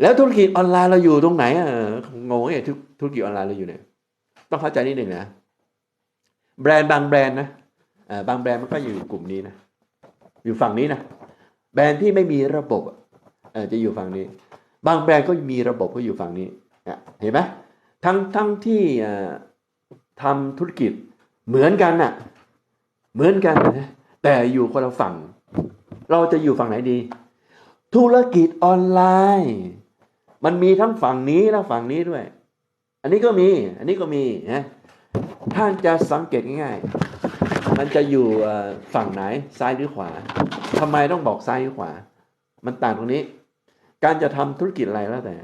แล้วธุรกิจออนไลน์เราอยู่ตรงไหนอะงงไงธุธุรกิจออนไลน์เราอยู่ไหนต้องเข้าใจนิดหนึ่งนะแบรนด์บางแบรนด์นะเออบางแบรนด์มันก็อยู่กลุ่มนี้นะอยู่ฝั่งนี้นะแบรนด์ที่ไม่มีระบบอะจะอยู่ฝั่งนี้ บางแบรนด์ก็มีระบบก็อยู่ฝั่งนี้เห็นไหมทั้งทั้งที่ทำธุรกิจเหมือนกันน่ะ เหมือนกันนะแต่อยู่คนละฝั่ง เราจะอยู่ฝั่งไหนดี ธุรกิจออนไลน์ มันมีทั้งฝั่งนี้และฝั่งนี้ด้วย อันนี้ก็มี อันนี้ก็มีนะท่านจะสังเกตง่ายๆ มันจะอยู่ฝั่งไหนซ้ายหรือขวาทำไมต้องบอกซ้ายหรือขวา มันต่างตรงนี้ การจะทำธุรกิจอะไรแล้วแต่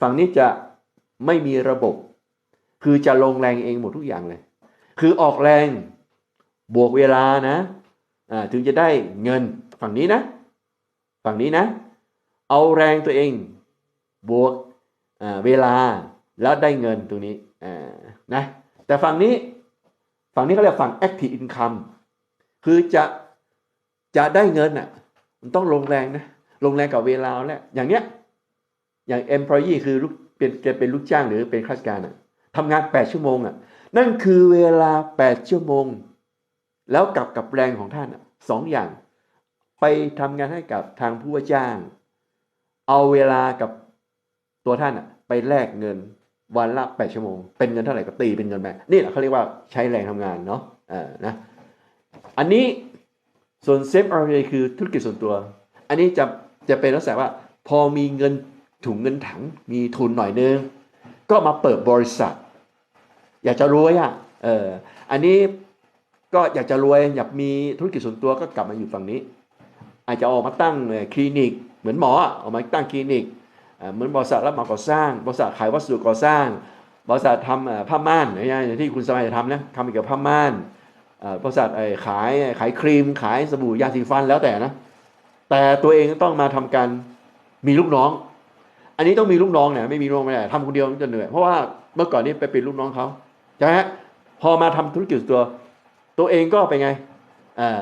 ฝั่งนี้จะไม่มีระบบ คือจะลงแรงเองหมดทุกอย่างเลย คือออกแรงบวกเวลานะถึงจะได้เงินฝั่งนี้นะ ฝั่งนี้นะ เอาแรงตัวเอง บวกเวลาแล้วได้เงินตรงนี้นะแต่ฝั่งนี้ฝั่งนี้เขาเรียกฝั่ง active income คือจะจะได้เงินอะมันต้องลงแรงนะลงแรงกับเวลาแล้วอย่างเนี้ยอย่าง employee คือลูกเป็นจะเป็นลูกจ้างหรือเป็นข้าราชการอะทำงาน 8 ชั่วโมงอะนั่นคือเวลา 8 ชั่วโมง แล้วกับกับแรงของท่านอะสองอย่าง ไปทำงานให้กับทางผู้ว่าจ้าง เอาเวลากับ ตัวท่านอะไปแลกเงินวันละแปดชั่วโมง เป็นเงินเท่าไหร่ก็ตีเป็นเงินไปนี่แหละเขาเรียกว่าใช้แรงทำงานเนาะเออนะอันนี้ส่วนเซฟออร์เรคือธุรกิจส่วนตัว อันนี้จะจะเป็นลักษณะว่า พอมีเงินถุงเงินถังมีทุนหน่อยนึง ก็มาเปิดบริษัท อยากจะรวยอะเอออันนี้ก็อยากจะรวยอยากมีธุรกิจส่วนตัวก็กลับมาอยู่ฝั่งนี้ อาจจะออกมาตั้งคลินิก เหมือนหมอออกมาตั้งคลินิก เหมือนบริษัทรับเหมาก่อสร้าง บริษัทขายวัสดุก่อสร้าง บริษัททำผ้าม่านอย่างเงี้ยที่คุณสมัยจะทำนะทำเกี่ยวกับผ้าม่านบริษัทขายขายครีม ขายสบู่ยาสีฟันแล้วแต่นะ แต่ตัวเองต้องมาทำการมีลูกน้อง อันนี้ต้องมีลูกน้องเนี่ยไม่มีลูกน้องไม่ได้ทำคนเดียวมันจะเหนื่อย เพราะว่าเมื่อก่อนนี้ไปเป็นลูกน้องเขาใช่ไหมพอมาทำธุรกิจตัว ตัวเองก็ไปไงอ่า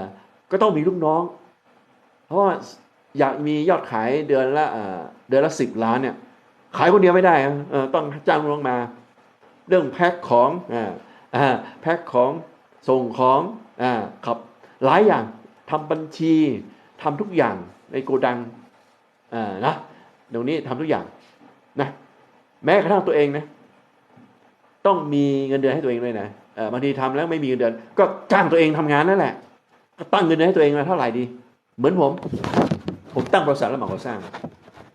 ก็ต้องมีลูกน้อง เพราะว่าอยากมียอดขายเดือนละอ่า เดือนละสิบล้านเนี่ย ขายคนเดียวไม่ได้ต้องจ้างลูกน้องมา เรื่องแพ็คของแพ็คของส่งของขับหลายอย่างทำบัญชีทำทุกอย่างในโกดังนะเดี๋ยวนี้ทำทุกอย่างนะแม้กระทั่งตัวเองนะต้องมีเงินเดือนให้ตัวเองด้วยนะบางทีทำแล้วไม่มีเงินเดือน ก็จ้างตัวเองทำงานนั่นแหละ ก็ตั้งเงินเดือนให้ตัวเองมาเท่าไหร่ดี เหมือนผม ผมตั้งบริษัทรับเหมาก่อสร้าง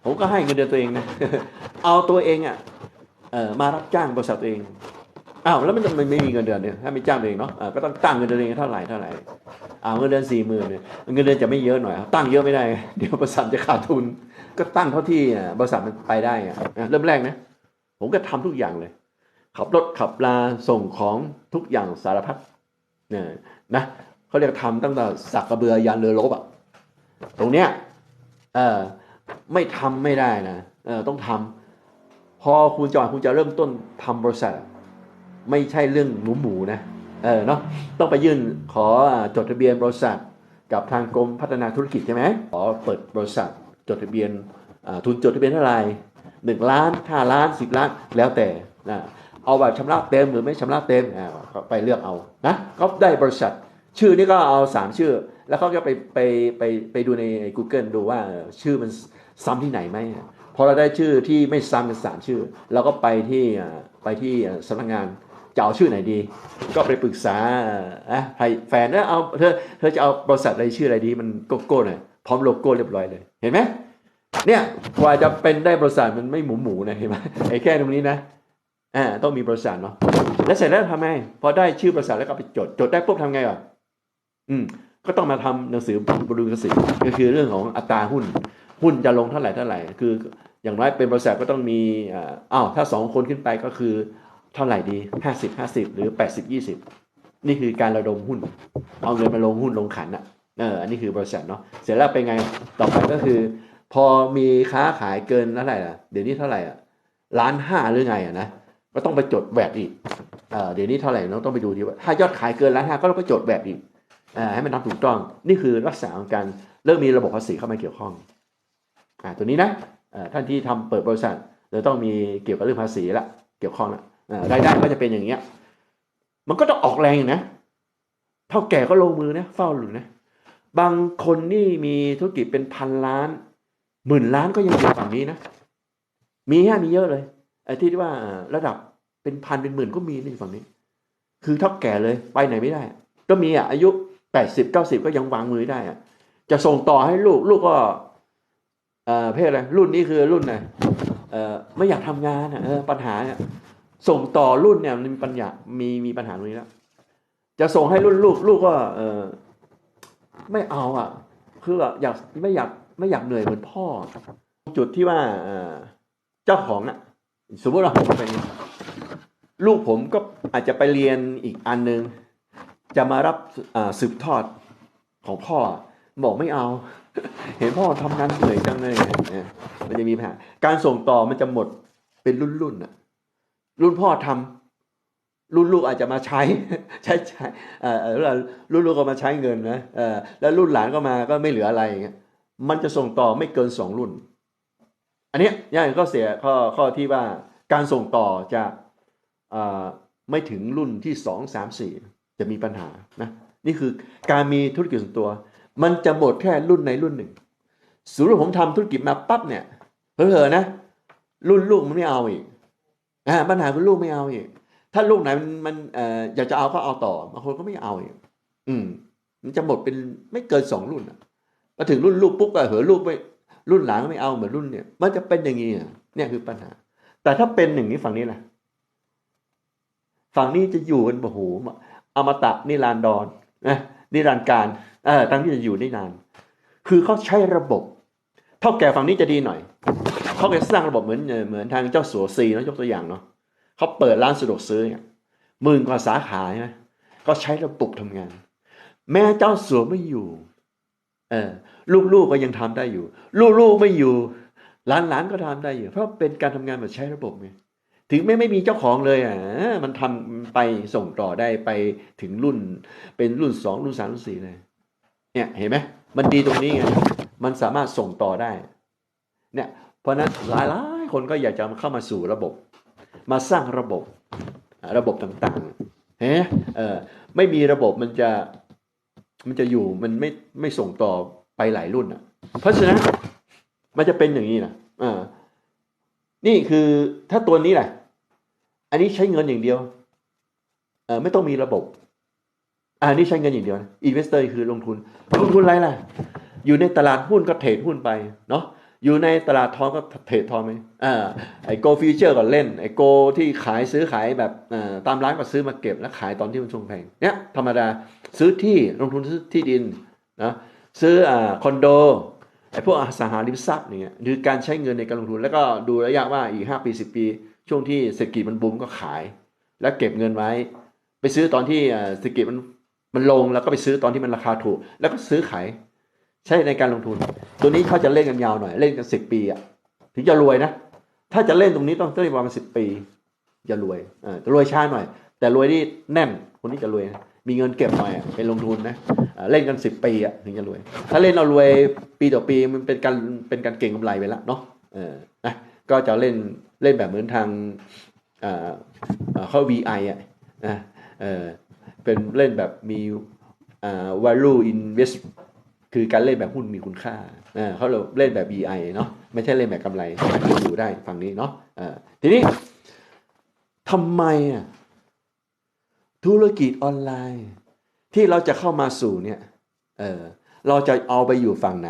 ผมก็ให้เงินเดือนตัวเองนะเอาตัวเองอะมารับจ้างบริษัทตัวเองอ้าวแล้วมันมันไม่มีเงินเดือนเนี่ยถ้าไม่จ้างตัวเองเนาะก็ต้องตั้งเงินเดือนเองเท่าไหร่เท่าไหร่อ้าวเงินเดือนสี่หมื่นเนี่ยเงินเดือนจะไม่เยอะหน่อยตั้งเยอะไม่ได้ เดี๋ยวบริษัทจะขาดทุน ก็ตั้งเท่าที่อะบริษัทมันไปได้อะเริ่มแรกนะผมก็ทำทุกอย่างเลย ขับรถขับลาส่งของทุกอย่างสารพัดเนี่ยนะเขาเรียกทำตั้งแต่สักกระเบือยันเรือรบอะตรงเนี้ยเออ ไม่ทำไม่ได้นะเออต้องทำพอคุณจอยคุณจะเริ่มต้นทำบริษัท ไม่ใช่เรื่องหมูหมูนะเออเนาะต้องไปยื่นขอจดทะเบียนบริษัท กับทางกรมพัฒนาธุรกิจใช่ไหมขอเปิดบริษัทจดทะเบียนทุนจดทะเบียนเท่าไหร่หนึ่งล้านห้าล้านสิบล้านแล้วแต่นะเอาแบบชำระเต็มหรือไม่ชำระเต็มอ่าก็ไปเลือกเอานะก็ได้บริษัท ชื่อนี่ก็เอาสามชื่อ แล้วเขาก็ไปไปไปไปดูใน Google ดูว่าชื่อมัน ซ้ำที่ไหนไหมพอเราได้ชื่อที่ไม่ซ้ำกันสามชื่อเราก็ไปที่ไปที่สำนักงานจะเอาชื่อไหนดี ก็ไปปรึกษาอะใครแฟนนะเอาเธอเธอจะเอาบริษัทอะไรชื่ออะไรดี มันโกโก้หน่อยพร้อมโลโก้เรียบร้อยเลย เห็นไหมเนี่ยกว่าจะเป็นได้บริษัทมันไม่หมูหมูนะเห็นไหมไอ้แค่ตรงนี้นะอ่าต้องมีบริษัทเนาะแล้วเสร็จแล้วทำไงพอได้ชื่อบริษัทแล้วก็ไปจดจดได้ปุ๊บทำไงอะอืมก็ต้องมาทำหนังสือบริษัทก็คือเรื่องของอัตราหุ้น หุ้นจะลงเท่าไหร่เท่าไหร่ คือ อย่างน้อยเป็นบริษัทก็ต้องมีอ่าอ้าวถ้าสองคนขึ้นไปก็คือเท่าไหร่ดีห้าสิบห้าสิบหรือแปดสิบยี่สิบนี่คือการระดมหุ้น เอาเงินมาลงหุ้นลงขันอะเอออันนี้คือบริษัทเนาะเสร็จแล้วเป็นไงต่อไปก็คือ พอมีค้าขายเกินเท่าไหร่ล่ะเดี๋ยวนี้เท่าไหร่อะล้านห้าหรือไงอะนะก็ต้องไปจดแวดอีกเออเดี๋ยวนี้เท่าไหร่เราต้องไปดูดีว่าถ้ายอดขายเกินล้านห้าก็ต้องไปจดแวดอีกอ่าให้มันทำถูกต้อง นี่คือลักษณะของการเริ่มมีระบบภาษีเข้ามาเกี่ยวข้อง ตัวนี้นะท่านที่ทำเปิดบริษัทจะต้องมีเกี่ยวกับเรื่องภาษีละเกี่ยวข้องละรายได้ก็จะเป็นอย่างเงี้ย มันก็ต้องออกแรงนะเท่าแก่ก็ลงมือนะเฝ้าหลุนนะ บางคนนี่มีธุรกิจเป็นพันล้านหมื่นล้านก็ยังอยู่ฝั่งนี้นะ มีฮะมีเยอะเลยไอ้ที่ว่าระดับเป็นพันเป็นหมื่นก็มีในฝั่งนี้ คือเท่าแก่เลยไปไหนไม่ได้ ก็มีอะอายุแปดสิบเก้าสิบก็ยังวางมือได้อะจะส่งต่อให้ลูกลูกก็ เอ่อเพศอะไรรุ่นนี้คือรุ่นไหนเอ่อไม่อยากทำงานอะปัญหาเนี่ยส่งต่อรุ่นเนี่ยมันมีปัญหามีมีปัญหาตรงนี้แล้วจะส่งให้รุ่นลูกลูกก็เออไม่เอาอะ คืออยากไม่อยากไม่อยากเหนื่อยเหมือนพ่อ จุดที่ว่าเจ้าของอะ สมมติว่าผมเป็นลูกผมก็อาจจะไปเรียนอีกอันนึง จะมารับสืบทอดของพ่อ บอกไม่เอา เห็นพ่อทำงานเหนื่อยจังเลยเนี่ยมันจะมีปัญหาการส่งต่อมันจะหมดเป็นรุ่นรุ่นอะรุ่นพ่อทำรุ่นลูกอาจจะมาใช้ใช้ใช้เอ่อเอ่อแล้วรุ่นลูกก็มาใช้เงินนะเออแล้วรุ่นหลานก็มาก็ไม่เหลืออะไรอย่างเงี้ยมันจะส่งต่อไม่เกินสองรุ่น อันนี้ย่างก็เสียข้อข้อที่ว่าการส่งต่อจะอ่ไม่ถึงรุ่นที่สองสามสี่จะมีปัญหานะนี่คือการมีธุรกิจส่วนตัว มันจะหมดแค่รุ่นในรุ่นหนึ่งสมมติผมทำธุรกิจมาปั๊บเนี่ยเผลอๆนะ รุ่นลูกมันไม่เอาอีกอ่าปัญหาคือลูกไม่เอาอีก ถ้าลูกไหนมันมันเอ่ออยากจะเอาก็เอาต่อบางคนก็ไม่เอาอีกอืม มันจะหมดเป็นไม่เกินสองรุ่นอะพอถึงรุ่นลูกปุ๊บก็เหอลูกไม่รุ่นหลังไม่เอาเหมือนรุ่นเนี่ย มันจะเป็นอย่างนี้เนี่ยคือปัญหา แต่ถ้าเป็นอย่างนี้ฝั่งนี้ล่ะ ฝั่งนี้จะอยู่กันโอ้โหอมตะนิรันดรนะนิรันดร์การ เออตั้งที่จะอยู่ได้นาน คือเขาใช้ระบบเท่าแก่ฝั่งนี้จะดีหน่อยเขาจะสร้างระบบเหมือนเหมือนทางเจ้าสัวซีนะยกตัวอย่างเนาะเขาเปิดร้านสะดวกซื้อเนี่ยหมื่นกว่าสาขาใช่ไหมก็ใช้ระบบทำงาน แม้เจ้าสัวไม่อยู่เออลูกๆก็ยังทำได้อยู่ ลูกๆไม่อยู่หลานๆก็ทำได้อยู่ เพราะเป็นการทำงานแบบใช้ระบบไงถึงแม้ไม่มีเจ้าของเลยอะมันทำไปส่งต่อได้ไปถึงรุ่นเป็นรุ่นสองรุ่นสามรุ่นสี่เลย เนี่ยเห็นไหมมันดีตรงนี้ไงมันสามารถส่งต่อได้เนี่ยเพราะนั้นหลายหลายๆคนก็อยากจะเข้ามาสู่ระบบ มาสร้างระบบระบบต่างๆเฮ้เออไม่มีระบบมันจะมันจะอยู่มันไม่ไม่ส่งต่อไปหลายรุ่นอะ เพราะฉะนั้นมันจะเป็นอย่างนี้นะอ่านี่คือถ้าตัวนี้แหละ อันนี้ใช้เงินอย่างเดียวเออไม่ต้องมีระบบ อ่านี่ใช้เงินอย่างเดียวอินเวสเตอร์คือลงทุน ลงทุนอะไรล่ะ อยู่ในตลาดหุ้นก็เทรดหุ้นไปเนาะอยู่ในตลาดทองก็เทรดทองไหมอ่าไอโกฟิวเจอร์ก็เล่น ไอโกที่ขายซื้อขายแบบอ่ตามร้านก็ซื้อมาเก็บแล้วขายตอนที่มันช่วงแพงเนี้ยธรรมดาซื้อที่ลงทุนซื้อที่ดินนะซื้ออ่าคอนโดไอพวกอสังหาริมทรัพย์อย่างเงี้ยคือการใช้เงินในการลงทุน แล้วก็ดูระยะว่าอีกห้าปีสิบปี ช่วงที่เศรษฐกิจมันบูมก็ขาย แล้วเก็บเงินไว้ ไปซื้อตอนที่เศรษฐกิจมัน มันลงแล้วก็ไปซื้อตอนที่มันราคาถูก แล้วก็ซื้อขายใช้ในการลงทุน ตัวนี้เขาจะเล่นกันยาวหน่อย เล่นกันสิบปีอะถึงจะรวยนะ ถ้าจะเล่นตรงนี้ต้องเล่นประมาณสิบปีจะรวยออจะรวยช้าหน่อย แต่รวยที่แน่นคนนี้จะรวยนะมีเงินเก็บหน่อยเป็นลงทุนนะเล่นกันสิบปีอะถึงจะรวย ถ้าเล่นเรารวยปีต่อปีมันเป็นการเป็นการเก่งกำไรไปแล้วเนาะเออนะก็จะเล่นเล่นแบบเหมือนทางอ่าเขา VI อะนะเออ เป็นเล่นแบบมีอ่า value invest คือการเล่นแบบหุ้นมีคุณค่าอ่าเขาเราเล่นแบบ VI เนาะไม่ใช่เล่นแบบกำไรอยู่ได้ฝั่งนี้เนาะอ่าทีนี้ทำไมอะธุรกิจออนไลน์ ที่เราจะเข้ามาสู่เนี่ยเออเราจะเอาไปอยู่ฝั่งไหน